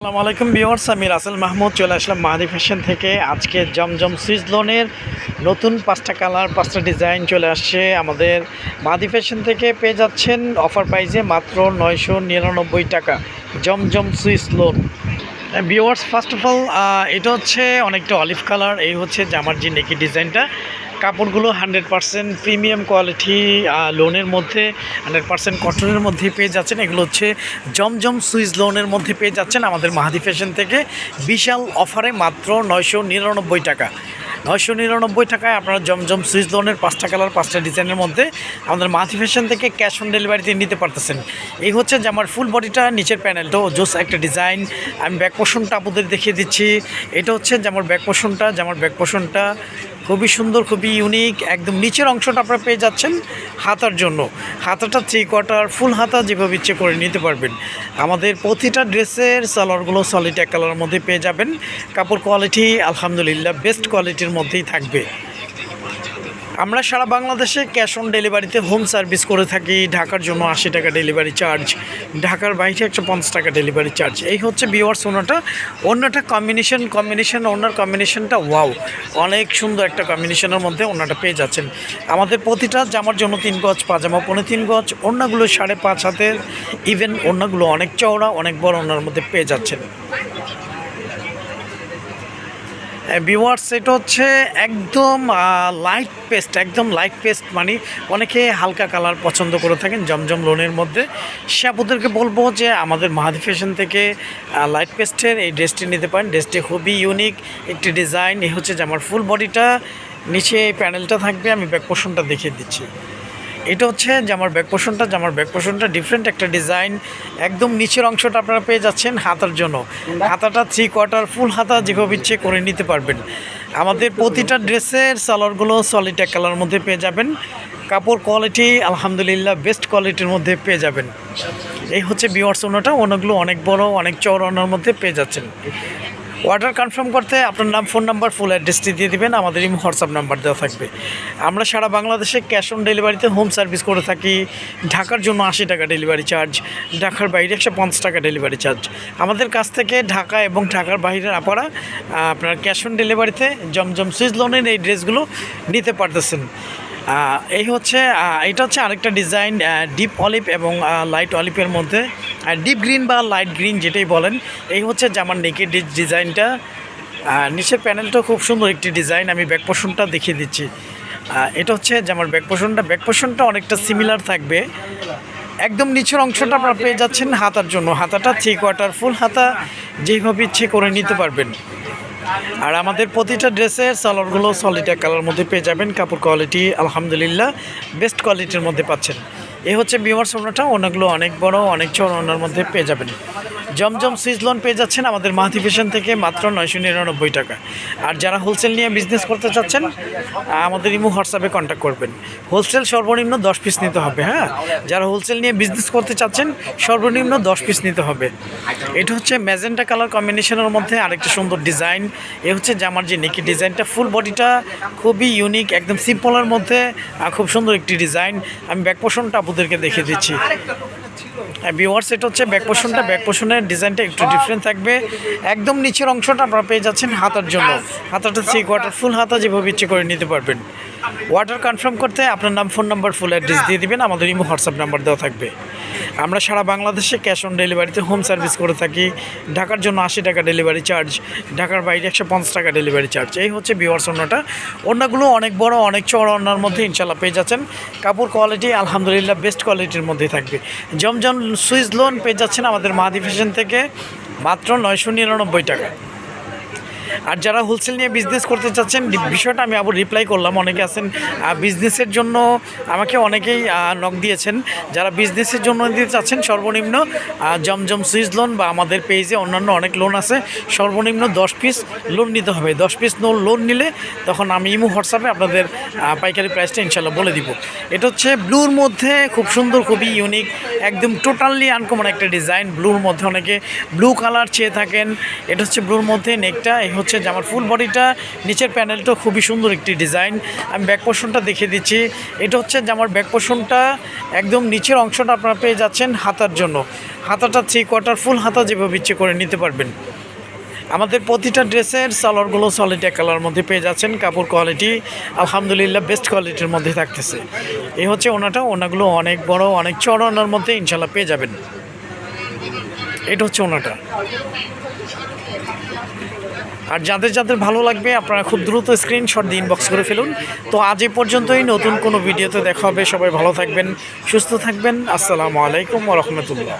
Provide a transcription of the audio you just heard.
আসসালামু আলাইকুম বিওয়ার্স আমি রাসেল মাহমুদ, চলে আসলাম মাহাদি ফ্যাশন থেকে। আজকে জমজম সুইচ লোনের নতুন পাঁচটা কালার, পাঁচটা ডিজাইন চলে আসছে আমাদের মাহাদি ফ্যাশন থেকে। পেয়ে যাচ্ছেন অফার প্রাইসে মাত্র নয়শো নিরানব্বই টাকা Zamzam Swiss lawn. Viewers first of all এটা হচ্ছে অনেকটা অলিভ কালার এই হচ্ছে জামার যে নেকি ডিজাইনটা। কাপড়গুলো হান্ড্রেড পারসেন্ট প্রিমিয়াম কোয়ালিটি লোনের মধ্যে, হান্ড্রেড পারসেন্ট কটনের মধ্যে পেয়ে যাচ্ছেন। এগুলো হচ্ছে জমজম সুইচ লোনের মধ্যে পেয়ে যাচ্ছেন আমাদের মাহাদি ফ্যাশন থেকে। বিশাল অফারে মাত্র নয়শো নিরানব্বই টাকা। নয়শো নিরানব্বই টাকায় আপনারা জমজম সুইচ লোনের পাঁচটা কালার পাঁচটা ডিজাইনের মধ্যে আমাদের মাহাদি ফ্যাশন থেকে ক্যাশ অন ডেলিভারিতে নিতে পারতেছেন। এই হচ্ছে যে আমার ফুল বডিটা নিচের প্যানেলটাও জোস একটা ডিজাইন আমি ব্যাক পোষণটা আপনাদের দেখিয়ে দিচ্ছি। এটা হচ্ছে যে আমার ব্যাক পোষণটা যে আমার ব্যাক পোষণটা খুবই সুন্দর, খুবই ইউনিক একদম নিচের অংশটা আপনারা পেয়ে যাচ্ছেন হাতার জন্য। হাতাটা থ্রি কোয়ার্টার ফুল হাতা যেভাবে ইচ্ছে করে নিতে পারবেন। আমাদের প্রতিটা ড্রেসের সালোয়ারগুলো সলিড এক কালারের মধ্যে পেয়ে যাবেন। কাপড় কোয়ালিটি আলহামদুলিল্লাহ বেস্ট কোয়ালিটির মধ্যেই থাকবে। আমরা সারা বাংলাদেশে ক্যাশ অন ডেলিভারিতে হোম সার্ভিস করে থাকি। ঢাকার জন্য আশি টাকা ডেলিভারি চার্জ। ঢাকার বাইরে একশো পঞ্চাশ টাকা ডেলিভারি চার্জ। এই হচ্ছে বিওয়ার্স ওনাটা। অন্যটা কম্বিনেশন কম্বিনেশন ওনার কম্বিনেশনটা ওয়াও অনেক সুন্দর একটা কম্বিনেশনের মধ্যে ওনাটা পেয়ে যাচ্ছেন। আমাদের প্রতিটা জামার জন্য তিন গজ, পাজামা পনেরো তিন গজ। অন্যগুলো সাড়ে পাঁচ হাতের। ইভেন অন্যগুলো অনেক চওড়া, অনেক বড় ওনার মধ্যে পেয়ে যাচ্ছেন। ভিওয়ার্স এটা হচ্ছে একদম লাইট পেস্ট একদম লাইট পেস্ট মানে অনেকে হালকা কালার পছন্দ করে থাকেন জমজম লোনের মধ্যে। সে আপনাদেরকে বলব যে আমাদের মাহাদি ফ্যাশন থেকে লাইট পেস্টের এই ড্রেসটি নিতে পারেন। ড্রেসটি খুবই ইউনিক একটি ডিজাইন এই হচ্ছে যে আমার ফুল বডিটা নিচে এই প্যানেলটা থাকবে, আমি ব্যাক পোর্শনটা দেখিয়ে দিচ্ছি। এটা হচ্ছে জামার ব্যাক পোর্শনটা জামার ব্যাক পোর্শনটা ডিফারেন্ট একটা ডিজাইন একদম নিচের অংশটা আপনারা পেয়ে যাচ্ছেন হাতার জন্য। হাতাটা থ্রি কোয়ার্টার ফুল হাতা যেভাবে ইচ্ছে করে নিতে পারবেন। আমাদের প্রতিটা ড্রেসের সালোয়ারগুলো সলিড এক কালার মধ্যে পেয়ে যাবেন। কাপড় কোয়ালিটি আলহামদুলিল্লাহ বেস্ট কোয়ালিটির মধ্যে পেয়ে যাবেন। এই হচ্ছে বিওয়ার্স ওনাটা ওনাগুলো অনেক বড়, অনেক চওড়া ওনার মধ্যে পেয়ে যাচ্ছেন। অর্ডার কনফার্ম করতে আপনার নাম ফোন নাম্বার ফুল অ্যাড্রেসটি দিয়ে দিবেন। আমাদের এই হোয়াটসঅ্যাপ নাম্বার দেওয়া থাকবে। আমরা সারা বাংলাদেশে ক্যাশ অন ডেলিভারিতে হোম সার্ভিস করে থাকি। ঢাকার জন্য আশি টাকা ডেলিভারি চার্জ ঢাকার বাইরে একশো পঞ্চাশ টাকা ডেলিভারি চার্জ আমাদের কাছ থেকে ঢাকা এবং ঢাকার বাইরের আপারা আপনার ক্যাশ অন ডেলিভারিতে জমজম সুইচ লোনের এই ড্রেসগুলো নিতে পারতেছেন। এই হচ্ছে এটা হচ্ছে আরেকটা ডিজাইন ডিপ অলিভ এবং লাইট অলিভের মধ্যে। ডিপ গ্রিন বা লাইট গ্রিন যেটাই বলেন, এই হচ্ছে জামার নেকের ডিজাইনটা নিচের প্যানেলটা খুব সুন্দর একটি ডিজাইন আমি ব্যাক দেখিয়ে দিচ্ছি। এটা হচ্ছে জামার ব্যাক পোর্শনটা ব্যাক অনেকটা সিমিলার থাকবে। একদম নিচের অংশটা আপনারা পেয়ে যাচ্ছেন হাতার জন্য। হাতাটা থ্রি কোয়ার্টার ফুল হাতা, যেভাবে ইচ্ছে করে নিতে পারবেন। আর আমাদের প্রতিটা ড্রেসের সালোয়ারগুলো সলিড কালার মধ্যে পেয়ে যাবেন। কাপড় কোয়ালিটি আলহামদুলিল্লাহ বেস্ট কোয়ালিটির মধ্যে পাচ্ছেন। এ হচ্ছে বিমার সোনাটা ওনাগুলো অনেক বড়, অনেক চড় ওনার মধ্যে পেয়ে যাবেন। জমজম সুইচ লোন পেয়ে যাচ্ছেন আমাদের মাহাতি ফ্যাশন থেকে মাত্র নয়শো নিরানব্বই টাকা। আর যারা হোলসেল নিয়ে বিজনেস করতে চাচ্ছেন আমাদের ইমু হোয়াটসঅ্যাপে কন্ট্যাক্ট করবেন। হোলসেল সর্বনিম্ন দশ পিস নিতে হবে হ্যাঁ? যারা হোলসেল নিয়ে বিজনেস করতে চাচ্ছেন, সর্বনিম্ন দশ পিস নিতে হবে। এটা হচ্ছে ম্যাজেন্টা কালার কম্বিনেশনের মধ্যে আরেকটা সুন্দর ডিজাইন এ হচ্ছে জামার যে নেকি ডিজাইনটা ফুল বডিটা খুবই ইউনিক একদম সিম্পলের মধ্যে খুব সুন্দর একটি ডিজাইন আমি ব্যাক পোষণটা আপনাদেরকে দেখিয়ে দিচ্ছি। ভিওয়ার্স এটা হচ্ছে ব্যাক পোষণটা ব্যাক পোষণের ডিজাইনটা একটু ডিফারেন্ট থাকবে। একদম নিচের অংশটা আপনারা পেয়ে যাচ্ছেন হাতার জন্য। হাতাটা থ্রি কোয়ার্টার ফুল হাতা যেভাবে ইচ্ছে করে নিতে পারবেন। ওয়াটার কনফার্ম করতে আপনার নাম ফোন নাম্বার ফুল অ্যাড্রেস দিয়ে দিবেন। আমাদের ইমো হোয়াটসঅ্যাপ নাম্বার দেওয়া থাকবে। আমরা সারা বাংলাদেশে ক্যাশ অন ডেলিভারিতে হোম সার্ভিস করে থাকি। ঢাকার জন্য আশি টাকা ডেলিভারি চার্জ ঢাকার বাইরে একশো পঞ্চাশ টাকা ডেলিভারি চার্জ এই হচ্ছে বিওয়ার্স অন্যটা। অন্যগুলো অনেক বড়, অনেক চড় অন্যার মধ্যে ইনশাল্লাহ পেয়ে যাচ্ছেন। কাপড় কোয়ালিটি আলহামদুলিল্লাহ বেস্ট কোয়ালিটির মধ্যে থাকবে। জমজম সুইচ লোন পেয়ে যাচ্ছেন আমাদের মাহাদি ফ্যাশন থেকে মাত্র নয়শো নিরানব্বই টাকা। আর যারা হোলসেল নিয়ে বিজনেস করতে চাচ্ছেন বিষয়টা আমি আবার রিপ্লাই করলাম। অনেকে আছেন বিজনেসের জন্য আমাকে অনেকেই নক দিয়েছেন। যারা বিজনেসের জন্য দিতে চাচ্ছেন, সর্বনিম্ন জমজম সুইচ লোন বা আমাদের পেজে অন্যান্য অনেক লোন আছে, সর্বনিম্ন দশ পিস লোন নিতে হবে। দশ পিস লোন নিলে তখন আমি ইমো হোয়াটসঅ্যাপে আপনাদের পাইকারি প্রাইসটা ইনশাল্লাহ বলে দিব। এটা হচ্ছে ব্লুর মধ্যে খুব সুন্দর, খুবই ইউনিক একদম টোটালি আনকমন একটা ডিজাইন ব্লুর মধ্যে অনেকে ব্লু কালার চেয়ে থাকেন। এটা হচ্ছে ব্লুর মধ্যে নেকটা এই হচ্ছে জামার ফুল বডিটা নিচের প্যানেলটা খুবই সুন্দর একটি ডিজাইন আমি ব্যাক পোর্শনটা দেখিয়ে দিচ্ছি। এটা হচ্ছে জামার ব্যাক পোর্শনটা একদম নিচের অংশটা আপনারা পেয়ে যাচ্ছেন হাতার জন্য। হাতাটা থ্রি কোয়ার্টার ফুল হাতা যেভাবে ইচ্ছে করে নিতে পারবেন। আমাদের প্রতিটা ড্রেসের সালোয়ারগুলো সলিড এক কালার মধ্যে পেয়ে যাচ্ছেন। কাপড় কোয়ালিটি আলহামদুলিল্লাহ বেস্ট কোয়ালিটির মধ্যে থাকতেছে। এই হচ্ছে ওনাটা। ওনাগুলো অনেক বড়, অনেক চড় ওনার মধ্যে ইনশাল্লাহ পেয়ে যাবেন। এটা হচ্ছে ওনাটা। আর যাদের যাদের ভালো লাগবে, আপনারা খুব দ্রুত স্ক্রিনশট দিয়ে ইনবক্স করে ফেলুন। তো আজ এ পর্যন্তই। নতুন কোনো ভিডিওতে দেখা হবে। সবাই ভালো থাকবেন, সুস্থ থাকবেন। আসসালামু আলাইকুম রহমতুল্লাহ।